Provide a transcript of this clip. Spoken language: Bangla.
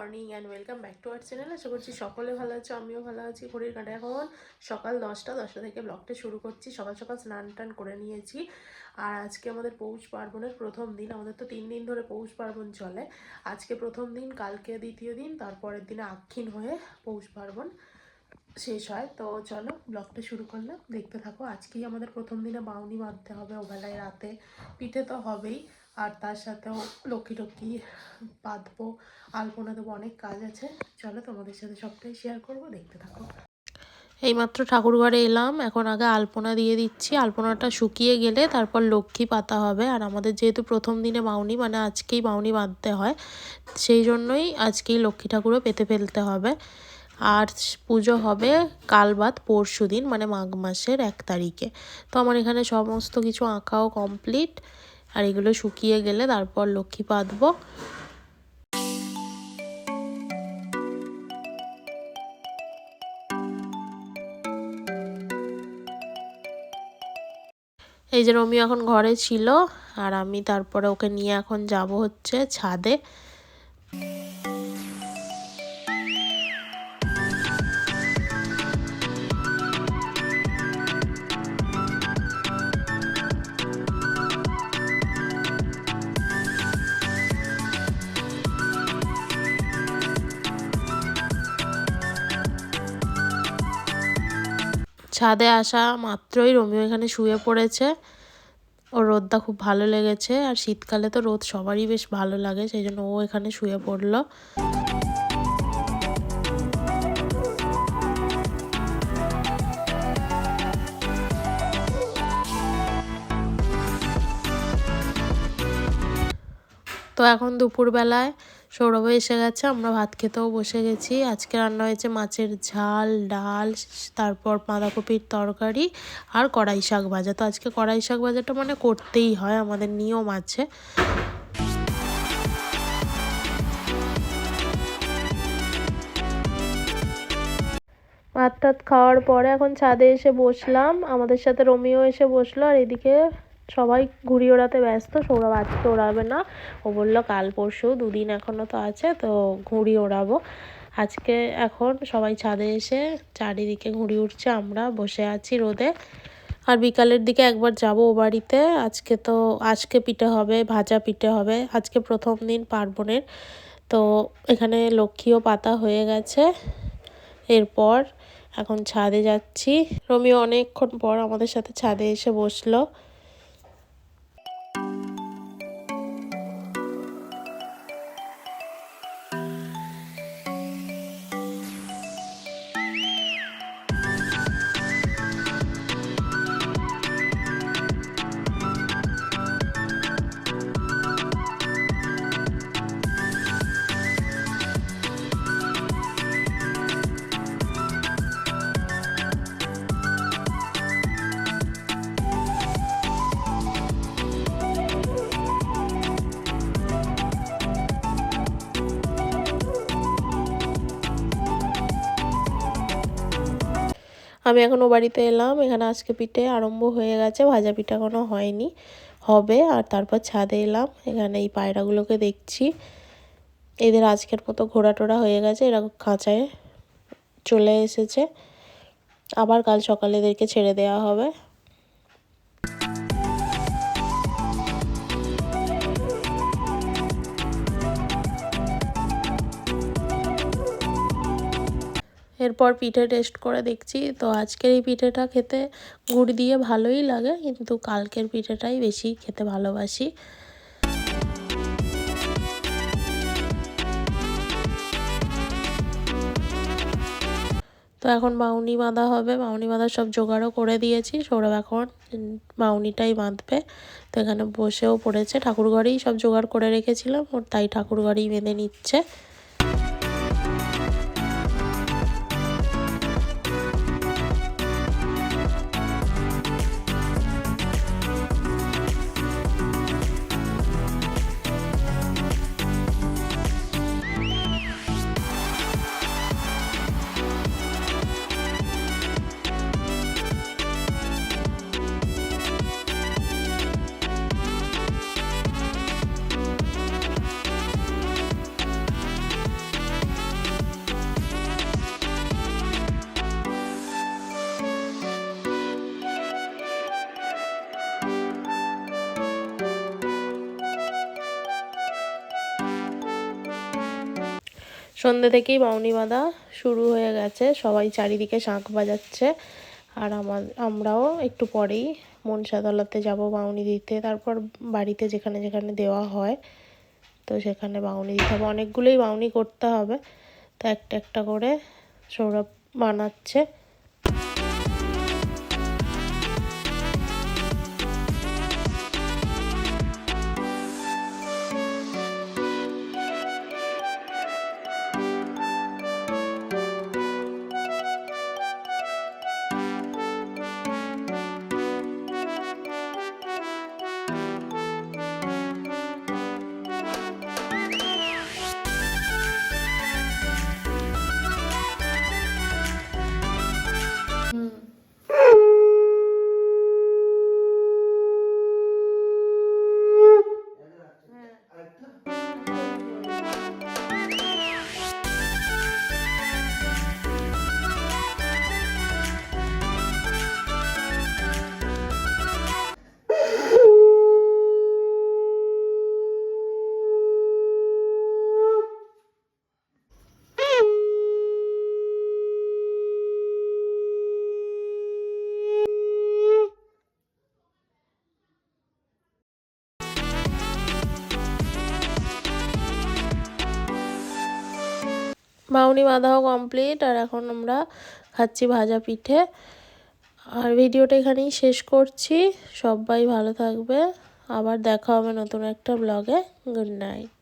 Morning and welcome back to our channel আশা করছি সকলে ভালো আছো, আমিও ভালো আছি। ঘড়ির কাঁটা এখন সকাল দশটা দশটা থেকে ব্লগটা শুরু করছি। সকাল সকাল স্নান টান করে নিয়েছি। আর আজকে আমাদের পৌষ পার্বণের প্রথম দিন, আমাদের তো তিন দিন ধরে পৌষ পার্বণ চলে। আজকে প্রথম দিন, কালকে দ্বিতীয় দিন, তারপরের দিনে আক্ষিণ হয়ে পৌষ পার্বণ শেষ হয়। তো চলো ব্লগটা শুরু করলাম। দেখতে থাকো, আজকেই আমাদের প্রথম দিনে বাউনি বাঁধতে হবে, ওবেলায় রাতে। পিঠে তো হবেই। আর তার সাথেও লক্ষ্মী টক্ষ্মী বাঁধবো, আলপনা দেবো, অনেক কাজ আছে। চলো তোমাদের সাথে সবটাই শেয়ার করব, দেখতে থাকো। এইমাত্র ঠাকুর ঘরে এলাম, এখন আগে আলপনা দিয়ে দিচ্ছি। আলপনাটা শুকিয়ে গেলে তারপর লক্ষ্মী পাতা হবে। আর আমাদের যেহেতু প্রথম দিনে বাউনি মানে আজকেই বাউনি বাঁধতে হয়, সেই জন্যই আজকেই লক্ষ্মী ঠাকুরও পেতে ফেলতে হবে। আর পুজো হবে কাল বাদ, পরশু দিন মানে মাঘ মাসের এক তারিখে। তো আমার এখানে সমস্ত কিছু আঁকাও কমপ্লিট আর এগুলো শুকিয়ে গেলে তারপর লক্ষ্মী পাতবো। এই যে রমি এখন ঘরে ছিল, আর আমি তারপরে ওকে নিয়ে এখন যাব হচ্ছে ছাদে। ছাদে আসা মাত্রই রোমিও এখানে শুয়ে পড়েছে। ওর রোদটা খুব ভালো লেগেছে আর শীতকালে তো রোদ সবারই বেশ ভালো লাগে, সেই জন্য ও এখানে শুয়ে পড়ল। তো এখন দুপুরবেলায় সৌরভ এসে গেছে, আমরা ভাত খেতেও বসে গেছি। আজকে রান্না হয়েছে মাছের ঝাল, ডাল, তারপর বাঁধাকপির তরকারি আর কড়াই শাক ভাজা। তো আজকে কড়াই শাক ভাজাটা মানে করতেই হয়, আমাদের নিয়ম আছে। ভাত খাওয়ার পরে এখন ছাদে এসে বসলাম, আমাদের সাথে রোমিও এসে বসল আর এদিকে সবাই ঘুড়ি ওড়াতে ব্যস্ত, সৌরভ আজকে ওড়াবে না। ও বলল, কাল পরশু দুদিন এখনও তো আছে, তো ঘুড়ি ওড়াবো। আজকে এখন সবাই ছাদে এসে চারিদিকে ঘুড়ি উঠছে, আমরা বসে আছি রোদে। আর বিকালের দিকে একবার যাব ও বাড়িতে। আজকে তো, আজকে পিঠে হবে, ভাজা পিঠে হবে। আজকে প্রথম দিন পার্বণের। তো এখানে লক্ষ্মীও পাতা হয়ে গেছে। এরপর এখন ছাদে যাচ্ছি। রমিও অনেকক্ষণ পর আমাদের সাথে ছাদে এসে বসল। আমি এখনও বাড়িতে এলাম, এখানে আজকে পিঠে আরম্ভ হয়ে গেছে, ভাজা পিঠা কোনো হয়নি, হবে। আর তারপর ছাদে এলাম, এখানে এই পায়রাগুলোকে দেখছি। এদের আজকের মতো ঘোরা টোরা হয়ে গেছে, এরা খাঁচায় চলে এসেছে। আবার কাল সকালে এদেরকে ছেড়ে দেওয়া হবে। এরপর পিঠে টেস্ট করে দেখছি। তো আজকের এই পিঠেটা খেতে গুড় দিয়ে ভালোই লাগে, কিন্তু কালকের পিঠেটাই বেশি খেতে ভালোবাসি। তো এখন বাউনি বাঁধা হবে। বাউনি বাঁধার সব জোগাড়ও করে দিয়েছি। সৌরভ এখন বাউনিটাই বাঁধবে। তো এখানে বসেও পড়েছে। ঠাকুর ঘরেই সব জোগাড় করে রেখেছিলাম, ওর তাই ঠাকুর ঘরেই বেঁধে নিচ্ছে। সন্ধ্যে থেকেই বাউনি বাঁধা শুরু হয়ে গেছে। সবাই চারিদিকে শাঁখ বাজাচ্ছে। আর আমার, আমরাও একটু পরেই মনসাতলাতে যাব বাউনি দিতে। তারপর বাড়িতে যেখানে যেখানে দেওয়া হয়, তো সেখানে বাউনি দিতে হবে। অনেকগুলোই বাউনি করতে হবে। তো একটা একটা করে সৌরভ বানাচ্ছে। বাউনি বাঁধাও কমপ্লিট আর এখন আমরা খাচ্ছি ভাজা পিঠে। আর ভিডিওটা এখানেই শেষ করছি। সবাই ভালো থাকবে। আবার দেখা হবে নতুন একটা ব্লগে গুড নাইট